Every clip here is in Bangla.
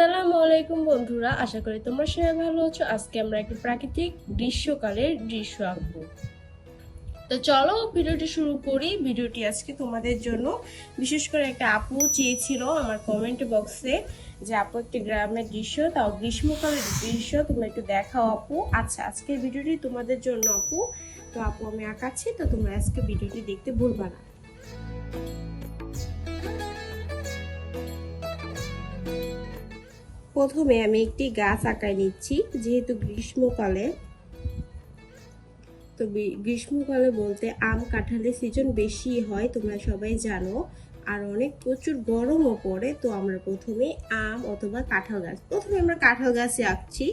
আসসালামু আলাইকুম বন্ধুরা, আশা করি তোমরা সবাই ভালো আছো। আজকে আমরা একটি প্রাকৃতিক গ্রীষ্মকালের দৃশ্য আঁকবো। তো চলো ভিডিওটি শুরু করি। ভিডিওটি আজকে তোমাদের জন্য। বিশেষ করে একটা আপু চেয়েছিল আমার কমেন্ট বক্সে যে, আপু, একটি গ্রামের দৃশ্য, তাও গ্রীষ্মকালের দৃশ্য, তোমরা একটু দেখাও আপু। আচ্ছা আজকের ভিডিওটি তোমাদের জন্য আপু। তো আপু, আমি আঁকাচ্ছি, তো তোমরা আজকে ভিডিওটি দেখতে ভুলবা না। প্রথমে আমি একটি গাছ আঁকায় নিচ্ছি, যেহেতু গ্রীষ্মকালে। তো গ্রীষ্মকালে বলতে আম কাঁঠালের সিজন বেশি হয়, তোমরা সবাই জানো। আর অনেক প্রচুর গরমও পড়ে, তো আমরা প্রথমে আম অথবা কাঁঠাল গাছ, প্রথমে আমরা কাঁঠাল গাছে আঁকছি।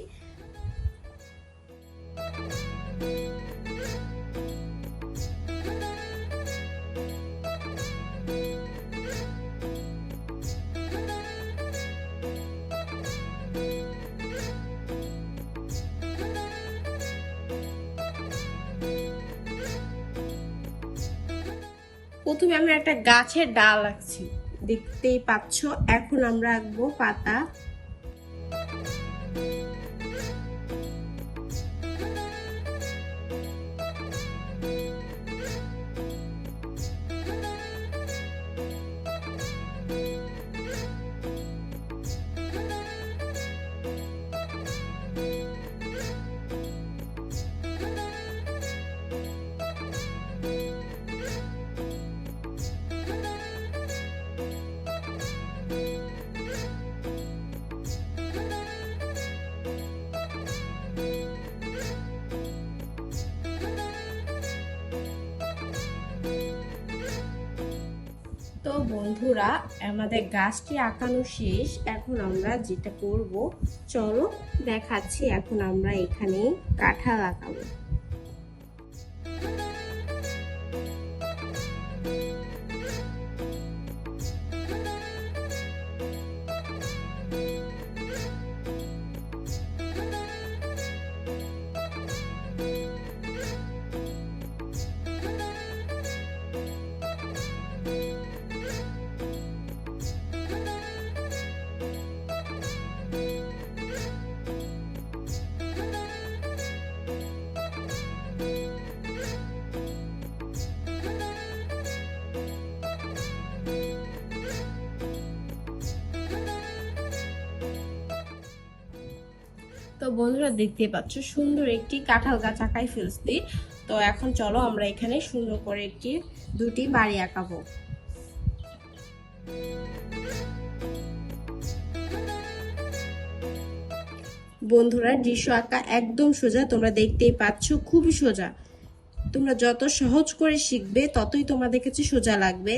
প্রথমে আমি একটা গাছের ডাল আঁকছি। দেখতেই পাচ্ছ এখন আমরা আঁকবো পাতা। বন্ধুরা, আমাদের গাছটি আঁকানো শেষ। এখন আমরা যেটা করব, চলো দেখাচ্ছি, এখন আমরা এখানে কাঁঠাল আঁকাবো। তো বন্ধুরা দেখতে পাচ্ছ, সুন্দর একটি কাঁঠাল গাছ আঁকাই ফেলছি। তো এখন চলো আমরা এখানে সুন্দর করে একটি, দুটি বাড়ি আঁকাবো। বন্ধুরা, দৃশ্য আঁকা একদম সোজা, তোমরা দেখতেই পাচ্ছ খুবই সোজা। তোমরা যত সহজ করে শিখবে, ততই তোমাদের কাছে সোজা লাগবে।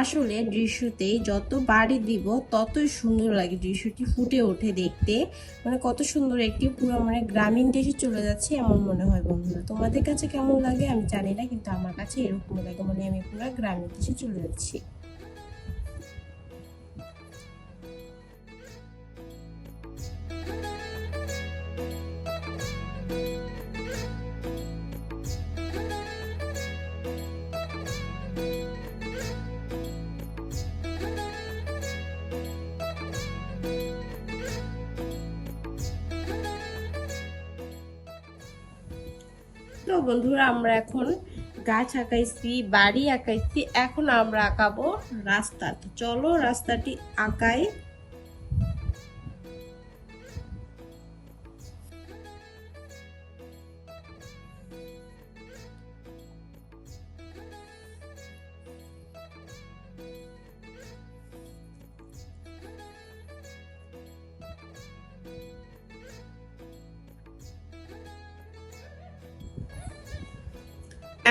আসলে দৃশ্যতে যত বাড়ি দিব, ততই সুন্দর লাগে দৃশ্যটি ফুটে ওঠে দেখতে। মানে কত সুন্দর একটি পুরো মানে গ্রামীণ দেশে চলে যাচ্ছে এমন মনে হয় বন্ধুরা। তোমাদের কাছে কেমন লাগে আমি জানি না, কিন্তু আমার কাছে এরকম লাগে মানে আমি পুরো গ্রামীণ দেশে চলে যাচ্ছি। বন্ধুরা আমরা এখন গাছ আঁকাইছি বাড়ি আঁকাইছি এখন আমরা আঁকাবো রাস্তা। চলো রাস্তাটি আঁকাই।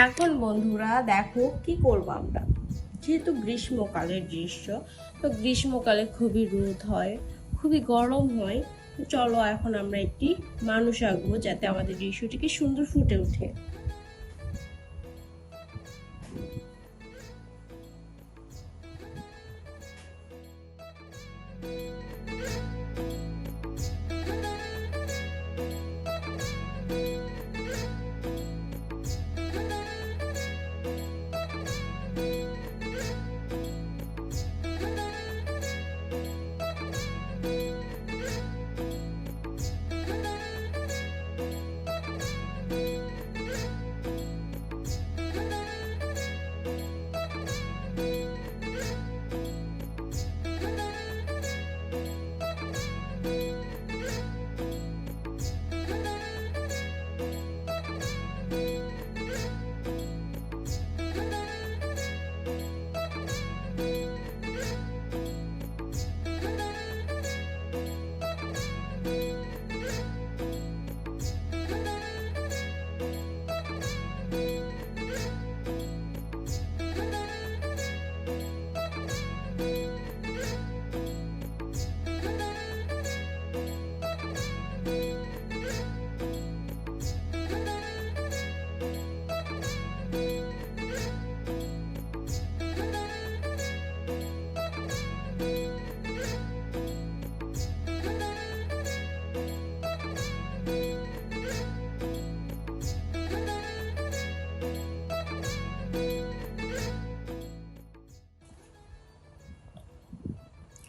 এখন বন্ধুরা দেখো কি করব আমরা? যেহেতু গ্রীষ্মকালের দৃশ্য, তো গ্রীষ্মকালে খুবই রোদ হয়, খুবই গরম হয়। চলো এখন আমরা একটি মানুষ আঁকবো যাতে আমাদের দৃশ্যটিকে সুন্দর ফুটে ওঠে।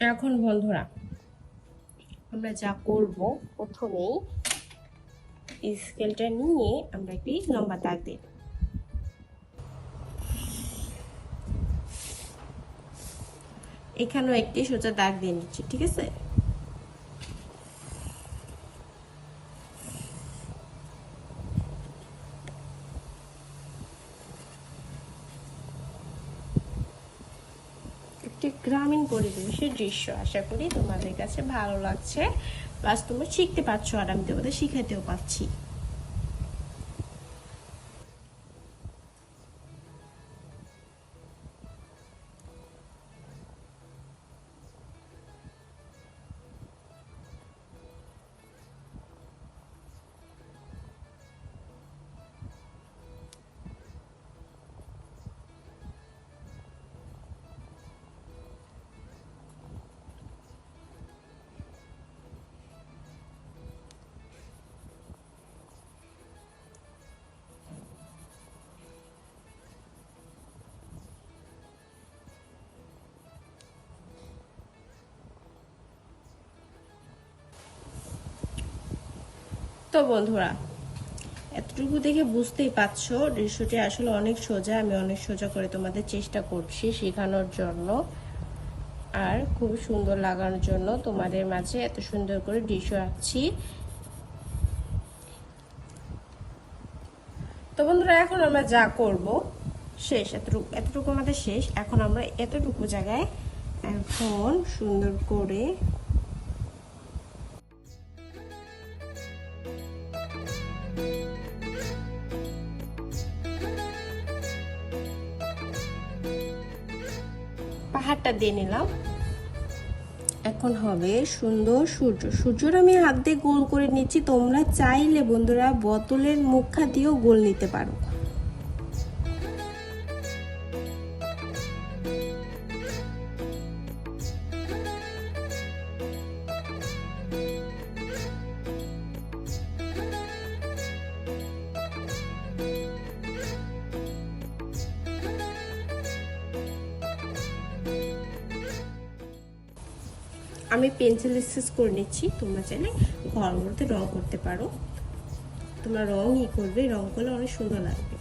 এখন বন্ধুরা, আমরা যা করব প্রথমেই স্কেলটা নিয়ে আমরা একটি লম্বা দাগ দিই এখানেও একটি সোজা দাগ দিয়ে নিচ্ছি, ঠিক আছে একটি গ্রামীণ পরিবেশের দৃশ্য আশা করি তোমাদের কাছে ভালো লাগছে। প্লাস তোমরা শিখতে পারছ আর আমি তোমাদের শিখাতেও পাচ্ছি তো বন্ধুরা, এতটুকু দেখে বুঝতেই পারছ, দৃশ্যটি আসলে অনেক সোজা, আমি অনেক সোজা করে তোমাদের চেষ্টা করছি শেখানোর জন্য। আর খুব সুন্দর লাগানোর জন্য তোমাদের মাঝে এত সুন্দর করে দৃশ্য আঁকছি। তো বন্ধুরা, এখন আমরা যা করব, শেষ, এতটুকু এতটুকু আমাদের শেষ। এখন আমরা এতটুকু জায়গায় এখন সুন্দর করে পাহাড়টা দিয়ে নিলাম। এখন হবে সুন্দর সূর্য। সূর্যর আমি হাত দিয়ে গোল করে নিচ্ছি। তোমরা চাইলে বন্ধুরা বোতলের মুখা দিয়েও গোল নিতে পারো। আমি পেন্সিল স্কেচ করে নিচ্ছি। তোমরা চাইলে মধ্যে রং করতে পারো। তোমরা রঙই করবে রং করলে অনেক সুন্দর লাগবে।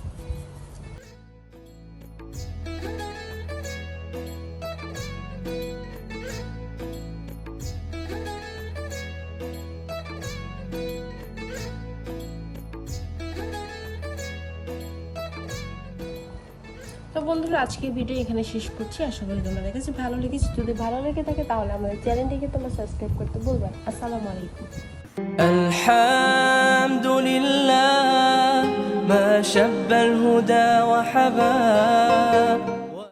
তো বন্ধুরা আজকে ভিডিও এখানে শেষ করছি আশা করি তোমাদের কাছে ভালো লেগেছে যদি ভালো লেগে থাকে তাহলে আমাদের চ্যানেলটিকে তোমরা সাবস্ক্রাইব করতে বলবে আসসালামু আলাইকুম الحمد لله ما شب الهدى وحباب